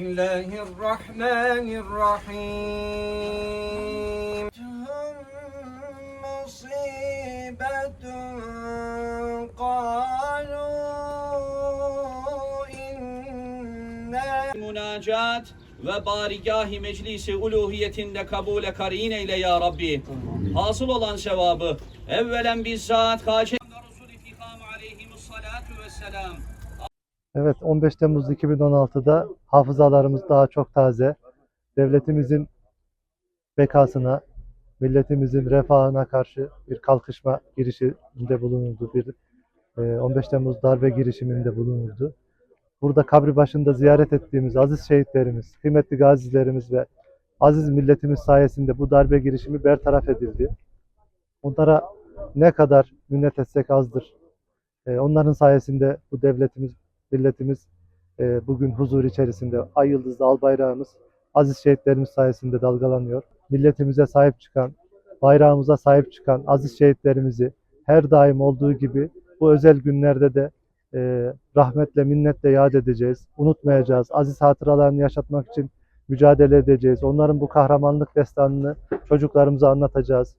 Bismillahirrahmanirrahim. Musibetun kalu inne münacat ve barigâhi meclisi uluhiyetinde kabule karin eyle ya Rabbi. Hasıl olan sevabı evvelen bizzat hace Resulü aleyhimus salatu vesselam Evet 15 Temmuz 2016'da hafızalarımız daha çok taze. Devletimizin bekasına, milletimizin refahına karşı bir kalkışma girişiminde bulunuldu. Bir e, 15 Temmuz darbe girişiminde bulunuldu. Burada kabri başında ziyaret ettiğimiz aziz şehitlerimiz, kıymetli gazilerimiz ve aziz milletimiz sayesinde bu darbe girişimi bertaraf edildi. Onlara ne kadar minnet etsek azdır. E, Onların sayesinde bu devletimiz, milletimiz e, bugün huzur içerisinde ay yıldızlı al bayrağımız aziz şehitlerimiz sayesinde dalgalanıyor. Milletimize sahip çıkan, bayrağımıza sahip çıkan aziz şehitlerimizi her daim olduğu gibi bu özel günlerde de e, rahmetle, minnetle yad edeceğiz. Unutmayacağız. Aziz hatıralarını yaşatmak için mücadele edeceğiz. Onların bu kahramanlık destanını çocuklarımıza anlatacağız.